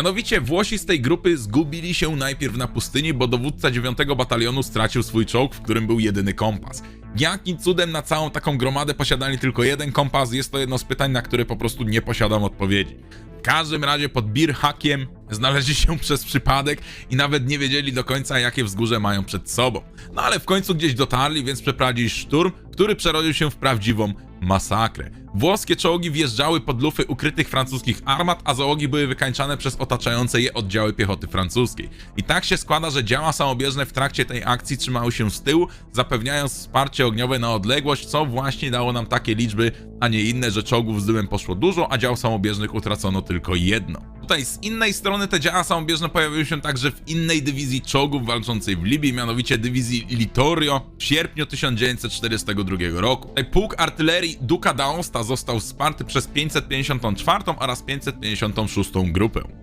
Mianowicie Włosi z tej grupy zgubili się najpierw na pustyni, bo dowódca 9 batalionu stracił swój czołg, w którym był jedyny kompas. Jakim cudem na całą taką gromadę posiadali tylko jeden kompas? Jest to jedno z pytań, na które po prostu nie posiadam odpowiedzi. W każdym razie pod Bir Hakiem znaleźli się przez przypadek i nawet nie wiedzieli do końca, jakie wzgórze mają przed sobą. No ale w końcu gdzieś dotarli, więc przeprowadzili szturm, który przerodził się w prawdziwą masakrę. Włoskie czołgi wjeżdżały pod lufy ukrytych francuskich armat, a załogi były wykańczane przez otaczające je oddziały piechoty francuskiej. I tak się składa, że działa samobieżne w trakcie tej akcji trzymały się z tyłu, zapewniając wsparcie ogniowe na odległość, co właśnie dało nam takie liczby, a nie inne, że czołgów z dyłem poszło dużo, a dział samobieżnych utracono tylko jedno. Tutaj z innej strony te działa samobieżne pojawiły się także w innej dywizji czołgów walczącej w Libii, mianowicie dywizji Littorio w sierpniu 1942 roku. Tutaj pułk artylerii Duca d'Aosta został wsparty przez 554 oraz 556 grupę.